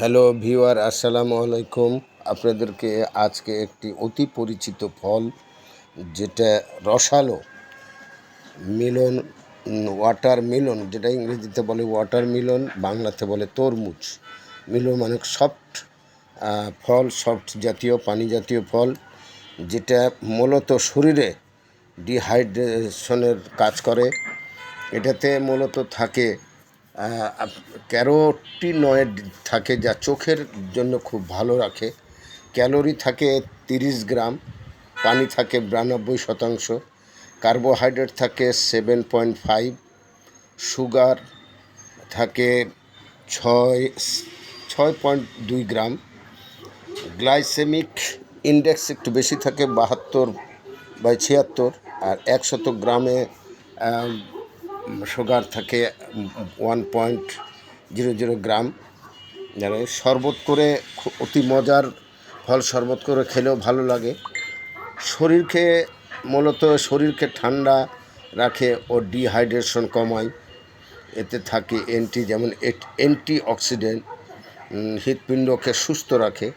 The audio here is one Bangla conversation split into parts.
হ্যালো ভিউয়ার, আসসালামু আলাইকুম। আপনাদেরকে আজকে একটি অতি পরিচিত ফল, যেটা রসালো মিলন ওয়াটার মিলন যেটা ইংরেজিতে বলে ওয়াটার মিলন বাংলাতে বলে তরমুজ। মিলন মানে সফট ফল সফট জাতীয়, পানি জাতীয় ফল, যেটা মূলত শরীরে ডিহাইড্রেশনের কাজ করে। এটাতে মূলত থাকে ক্যারোটিনয়েড থাকে যা চোখের জন্য খুব ভালো রাখে। ক্যালোরি থাকে তিরিশ গ্রাম, পানি থাকে বিরানব্বই শতাংশ, কার্বোহাইড্রেট থাকে সেভেন পয়েন্ট ফাইভ, সুগার থাকে ছয় ছয় পয়েন্ট দুই গ্রাম। গ্লাইসেমিক ইন্ডেক্স একটু বেশি থাকে, বাহাত্তর বাই ছিয়াত্তর, আর একশত গ্রামে সুগার থাকে one point zero zero gram. যারা শরবত করে অতি মজার ফল শরবত করে খেলেও ভালো লাগে। শরীরকে, মূলত শরীরকে ঠান্ডা রাখে ও ডিহাইড্রেশন কমায়। এতে থাকে অ্যান্টি যেমন অ্যান্টি অক্সিডেন্ট হৃৎপিণ্ডকে সুস্থ রাখে।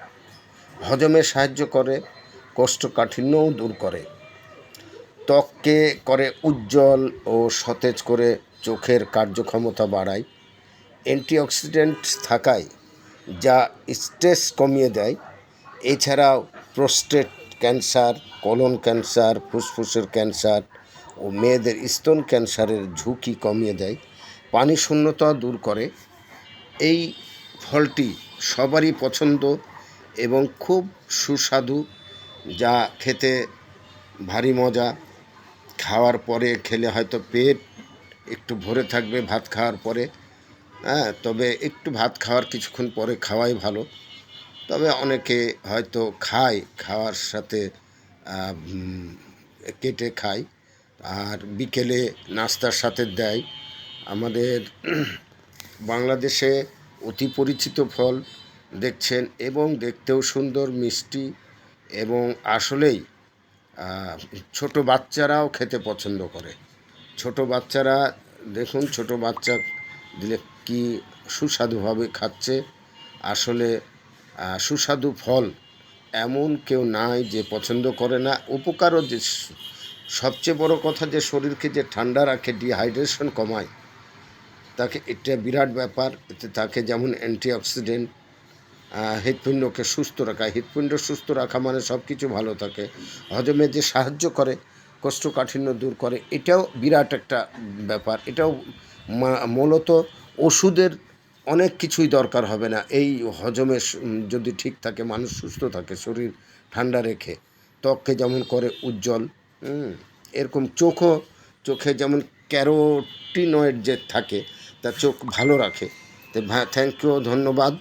হজমে সাহায্য করে, কোষ্ঠকাঠিন্যও দূর করে। ত্বককে করে উজ্জ্বল ও সতেজ করে চোখের কার্যক্ষমতা বাড়ায়, অ্যান্টিঅক্সিডেন্ট থাকায় যা স্ট্রেস কমিয়ে দেয়। এছাড়াও প্রোস্টেট ক্যান্সার, কলন ক্যান্সার, ফুসফুসের ক্যান্সার ও মেয়েদের স্তন ক্যান্সারের ঝুঁকি কমিয়ে দেয়, পানি শূন্যতা দূর করে। এই ফলটি সবারই পছন্দ এবং খুব সুস্বাদু, যা খেতে ভারী মজা খাওয়ার পরে খেলে হয়তো পেট একটু ভরে থাকবে ভাত খাওয়ার পরে। হ্যাঁ তবে একটু ভাত খাওয়ার কিছুক্ষণ পরে খাওয়াই ভালো। তবে অনেকে হয়তো খায়, খাওয়ার সাথে কেটে খায়। আর বিকেলে নাস্তার সাথে দেয়। আমাদের বাংলাদেশে অতি পরিচিত ফল দেখছেন এবং দেখতেও সুন্দর, মিষ্টি এবং আসলেই ছোট বাচ্চারাও খেতে পছন্দ করে। ছোট বাচ্চারা, দেখুন, ছোট বাচ্চা দিলে কি সুস্বাদুভাবে খাচ্ছে। আসলে সুস্বাদু ফল এমন কেউ নাই যে পছন্দ করে না। উপকারও যে সবচেয়ে বড় কথা যে শরীরকে যে ঠান্ডা রাখে ডিহাইড্রেশন কমায়, তাকে এটা বিরাট ব্যাপার। এতে তাকে যেমন অ্যান্টিঅক্সিডেন্ট হৃৎপিণ্ডকে সুস্থ রাখা। হৃৎপিণ্ড সুস্থ রাখা মানে সব কিছু ভালো থাকে। হজমে যে সাহায্য করে, কোষ্ঠকাঠিন্য দূর করে, এটাও বিরাট একটা ব্যাপার। এটাও মূলত ওষুধের অনেক কিছুই দরকার হবে না। এই হজমে যদি ঠিক থাকে, মানুষ সুস্থ থাকে, শরীর ঠান্ডা রেখে, ত্বককে যেমন করে উজ্জ্বল এরকম চোখও, চোখে যেমন ক্যারোটিনয়েড যে থাকে, তা চোখ ভালো রাখে। তো থ্যাংক ইউ ধন্যবাদ।